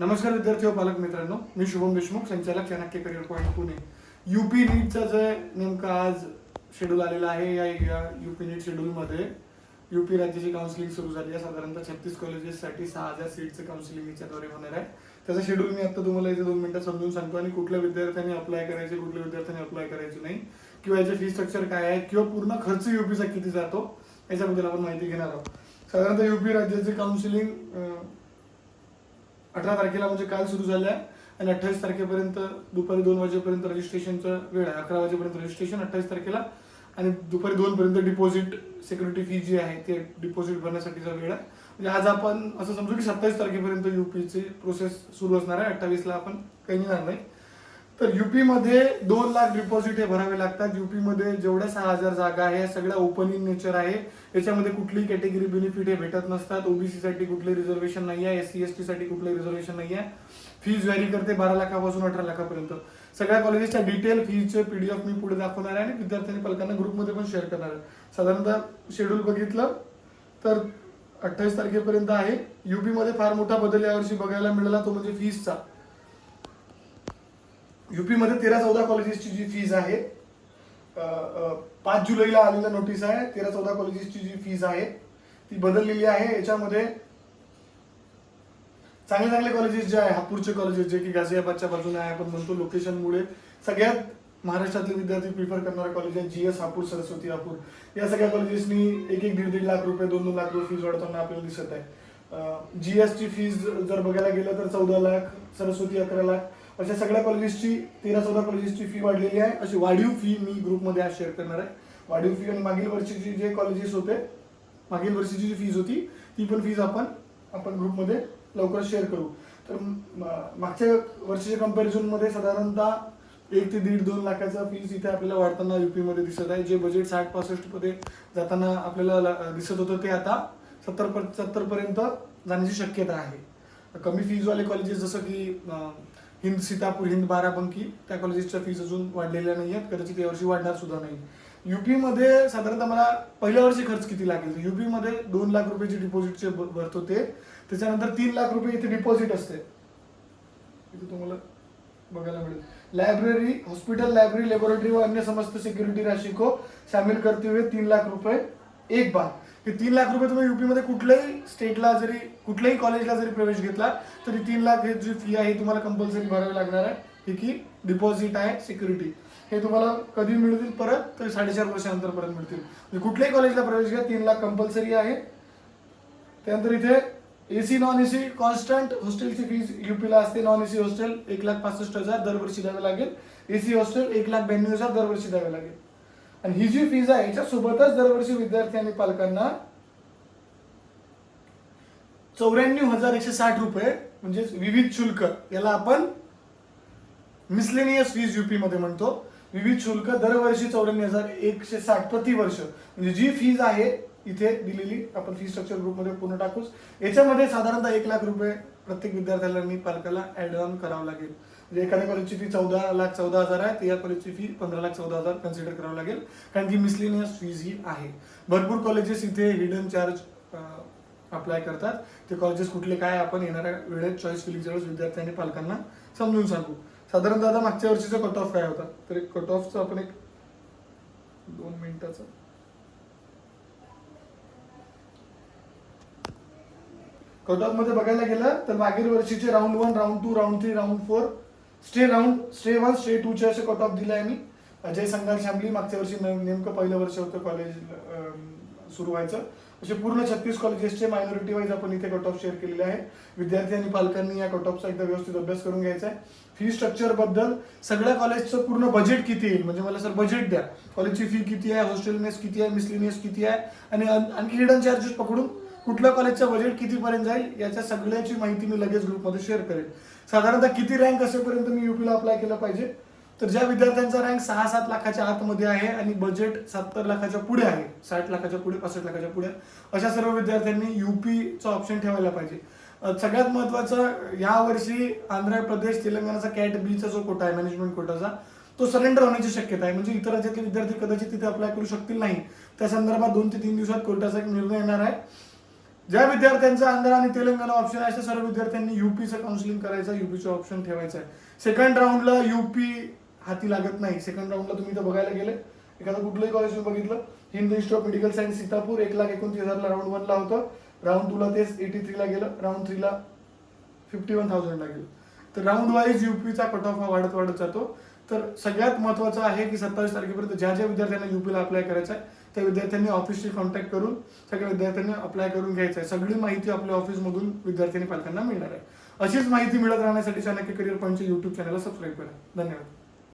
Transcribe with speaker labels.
Speaker 1: नमस्कार विद्यार्थी व पालक मित्रांनो मी शुभम देशमुख संचालक Chanakya career point Pune. UP नीटचा जे नेमका आज शेड्यूल आलेला आहे या युपी नीट शेड्यूलमध्ये युपी राज्याची काउन्सिलिंग सुरू झाली आहे. साधारणतः छत्तीस कॉलेजेससाठी सहा हजार सीटचं काउन्सिलिंग याच्याद्वारे होणार आहे. त्याचा शेड्यूल मी आता तुम्हाला इथे दोन मिनटं समजून सांगतो आणि कुठल्या विद्यार्थ्यांनी अप्लाय करायचे कुठल्या विद्यार्थ्यांनी अप्लाय करायचे नाही किंवा याचे फी स्ट्रक्चर काय आहे किंवा पूर्ण खर्च युपीचा किती जातो याच्याबद्दल आपण माहिती घेणार आहोत. साधारणतः युपी राज्याचे काउन्सिलिंग अठरा तारखेला म्हणजे काल सुरू झालं आहे आणि अठ्ठावीस तारखेपर्यंत दुपारी दोन वाजेपर्यंत रजिस्ट्रेशनचा वेळ आहे. अकरा वाजेपर्यंत रजिस्ट्रेशन अठ्ठावीस तारखेला. आणि दुपारी दोन पर्यंत डिपॉझिट सिक्युरिटी फी जी आहे ते डिपॉझिट भरण्यासाठीचा वेळ आहे. म्हणजे आज आपण असं समजू की सत्तावीस तारखेपर्यंत युपीची प्रोसेस सुरू असणार आहे. अठ्ठावीसला आपण काही निघणार नाही तर युपीमध्ये दोन लाख डिपॉझिट हे भरावे लागतात. युपीमध्ये जेवढ्या सहा हजार जागा आहे सगळ्या ओपन इन नेचर आहे. याच्यामध्ये कुठली कॅटेगरी बेनिफिट हे भेटत नसतात. ओबीसी साठी कुठले रिझर्वेशन नाही आहे एस सी एस टी साठी कुठले रिझर्वेशन नाही आहे फीज व्हॅरी करते बारा लाखापासून अठरा लाखापर्यंत. सगळ्या कॉलेजेसच्या डिटेल फीचे पीडीएफ मी पुढे दाखवणार आहे आणि विद्यार्थ्यांनी पालकांना ग्रुपमध्ये पण शेअर करणार आहे. साधारणतः शेड्यूल बघितलं तर अठ्ठावीस तारखेपर्यंत आहे. युपीमध्ये फार मोठा बदल यावर्षी बघायला मिळाला तो म्हणजे फीजचा युपीमध्ये तेरा चौदा कॉलेजेसची जी फीज आहे पाच जुलैला आलेला नोटीस आहे तेरा चौदा कॉलेजेसची जी फीज आहे ती बदललेली आहे. याच्यामध्ये चांगले चांगले कॉलेजेस जे आहे हापूरचे कॉलेजेस जे की गाझियाबादच्या बाजूने आहे आपण म्हणतो लोकेशनमुळे सगळ्यात महाराष्ट्रातले विद्यार्थी प्रिफर करणारे कॉलेज आहे जी एस हापूर सरस्वती हापूर. या सगळ्या कॉलेजेसनी एक एक दीड दीड लाख रुपये दोन दोन लाख रुपये फीज वाढताना आपल्याला दिसत आहे. जी ची फीज जर बघायला गेलं तर चौदा लाख सरस्वती अकरा लाख अशा सगळ्या कॉलेजेसची तेरा चौदा कॉलेजेसची फी वाढलेली आहे. अशी वाढीव फी मी ग्रुपमध्ये आज शेअर करणार आहे. वाढीव फी आणि मागील वर्षीची जे कॉलेजेस होते मागील वर्षीची जी फीज होती ती पण फीज आपण आपण ग्रुपमध्ये लवकर शेअर करू. तर मागच्या वर्षीच्या कम्पॅरिझनमध्ये साधारणतः एक ते दीड दोन लाखाचा फीज इथे आपल्याला वाढताना युपीमध्ये दिसत आहे. जे बजेट साठ पासष्टमध्ये जाताना आपल्याला दिसत होतं ते आता सत्तर सत्तर जाण्याची शक्यता आहे. कमी फीजवाले कॉलेजेस जसं की हिंद सीतापूर हिंद बाराबंकी त्या कॉलेजेसच्या फीज अजून वाढलेल्या नाही आहेत. कदाचित यावर्षी वाढणार सुद्धा नाही. युपीमध्ये साधारणतः मला पहिल्या वर्षी खर्च किती लागेल? युपीमध्ये दोन लाख रुपयाचे डिपॉझिटचे भरतो ते त्याच्यानंतर तीन लाख रुपये इथे डिपॉझिट असते. इथे तुम्हाला बघायला मिळेल. लायब्ररी हॉस्पिटल लायब्ररी लेबोरेटरी व अन्य समस्त सिक्युरिटी राशि को शामिल करते हुए तीन लाख रुपये एक बार हे तीन लाख रुपये तुम्ही युपीमध्ये कुठल्याही स्टेटला जरी कुठल्याही कॉलेजला जरी प्रवेश घेतला तरी तीन लाख हे जी फी आहे तुम्हाला कंपल्सरी भरावी लागणार आहे. ही की डिपॉझिट आहे सिक्युरिटी हे तुम्हाला कधी मिळतील परत? तर साडेचार वर्षानंतर परत मिळतील. म्हणजे कुठल्याही कॉलेजला प्रवेश घ्या तीन लाख कंपल्सरी आहे. त्यानंतर इथे एसी नॉन एसी कॉन्स्टंट हॉस्टेलची फीज युपीला असते. नॉन एसी हॉस्टेल एक लाख पासष्ट हजार दरवर्षी द्यावे लागेल. एसी हॉस्टेल एक लाख ब्याण्णव हजार दरवर्षी द्यावे लागेल. आणि ही जी फीज आहे याच्यासोबतच दरवर्षी विद्यार्थी आणि पालकांना चौऱ्याण्णव हजार एकशे साठ रुपये म्हणजे विविध शुल्क याला आपण मिसलेनियस फीज युपी मध्ये म्हणतो. विविध शुल्क दरवर्षी चौऱ्याण्णव हजार एकशे साठ प्रतिवर्ष म्हणजे जी फीज आहे इथे दिलेली आपण फी स्ट्रक्चर ग्रुपमध्ये पूर्ण टाकूच. याच्यामध्ये साधारणतः एक लाख रुपये प्रत्येक विद्यार्थ्याला आणि पालकाला ऍड ऑन करावं लागेल. म्हणजे एखाद्या कॉलेजची फी चौदा लाख चौदा हजार आहे तर या कॉलेजची फी पंधरा लाख चौदा हजार कन्सिडर करावं लागेल. कारण की मिसलेनियस फीज ही आहे. भरपूर कॉलेजेस इथे हिडन चार्ज अप्लाय करतात. ते कॉलेजेस कुठले काय आपण येणाऱ्या वेळेत चॉईस फिलिंगच्या वेळेस विद्यार्थ्यांनी पालकांना समजून सांगू. साधारणतः आता मागच्या वर्षीचा कट ऑफ काय होता? तर एक कट ऑफचा आपण एक दोन मिनिटाचा. कट ऑफमध्ये बघायला गेलं तर मागील वर्षीचे round one round two round three round four stray round stray one stray two चे असे कट ऑफ दिले आहे मी. अजय संघाल शामली मागच्या वर्षी नेमकं पहिलं वर्ष होतं कॉलेज सुरू व्हायचं. असे पूर्ण छत्तीस कॉलेजेसचे मायनॉरिटी वाईज आपण इथे कट ऑफ शेअर केलेले आहे विद्यार्थी आणि पालकांनी या कट ऑफचा एकदा व्यवस्थित अभ्यास करून घ्यायचा आहे. फी स्ट्रक्चरबद्दल सगळ्या कॉलेजचं पूर्ण बजेट किती येईल? म्हणजे मला सर बजेट द्या. कॉलेजची फी किती आहे? हॉस्टेल मेस किती आहे? मिसलिनियस किती आहे? आणि आणखी हिडन चार्जेस पकडून कुठल्या कॉलेजचं बजेट कितीपर्यंत जाईल? याच्या सगळ्याची माहिती मी लगेच ग्रुपमध्ये शेअर करेन. साधारणतः किती रँक असेपर्यंत मी युपीला अप्लाय केलं पाहिजे? तर ज्या विद्यार्थ्यांचा रँक सहा सात लाखाच्या आतमध्ये आहे आणि बजेट सत्तर लाखाच्या पुढे आहे साठ लाखाच्या पुढे पासष्ट लाखाच्या पुढे अशा सर्व विद्यार्थ्यांनी युपीचा ऑप्शन ठेवायला पाहिजे. सगळ्यात महत्वाचं या वर्षी आंध्र प्रदेश तेलंगणाचा कॅट बीचा जो कोटा आहे मॅनेजमेंट कोटाचा तो सरेंडर होण्याची शक्यता आहे. म्हणजे इतर राज्यातले विद्यार्थी कदाचित तिथे अप्लाय करू शकतील नाही. त्या संदर्भात दोन ते तीन दिवसात कोर्टाचा एक निर्णय येणार आहे. ज्या विद्यार्थ्यांचा आंध्र आणि तेलंगणा ऑप्शन आहे अशा सर्व विद्यार्थ्यांनी युपीचं काउन्सिलिंग करायचं युपीचं ऑप्शन ठेवायचं आहे. सेकंड राऊंडला युपी हाती लागत नाही. सेकंड राऊंडला तुम्ही इथं बघायला गेले. एखादं कुठलंही कॉलेज बघितलं. Hindu institute of medical science Sitapur एक लाख एकोणतीस हजारला राऊंड वनला होतं. राऊंड टूला तेच एटी थ्रीला गेलं. राऊंड थ्रीला फिफ्टी वन थाउजंडला गेलं. तर राऊंड वाईज युपीचा कट ऑफ हा वाढत वाढत जातो. तर सगळ्यात महत्त्वाचं आहे की सत्तावीस तारखेपर्यंत ज्या ज्या विद्यार्थ्यांना युपीला अप्लाय करायचं आहे त्या विद्यार्थ्यांनी ऑफिसशी कॉन्टॅक्ट करून सगळ्या विद्यार्थ्यांनी अप्लाय करून घ्यायचं आहे. सगळी माहिती आपल्या ऑफिसमधून विद्यार्थ्यांनी पालकांना मिळणार आहे. अशीच माहिती मिळत राहण्यासाठी चाणक्य करिअर पॉईंटच्या युट्यूब चॅनलला सबस्क्राईब करा. धन्यवाद.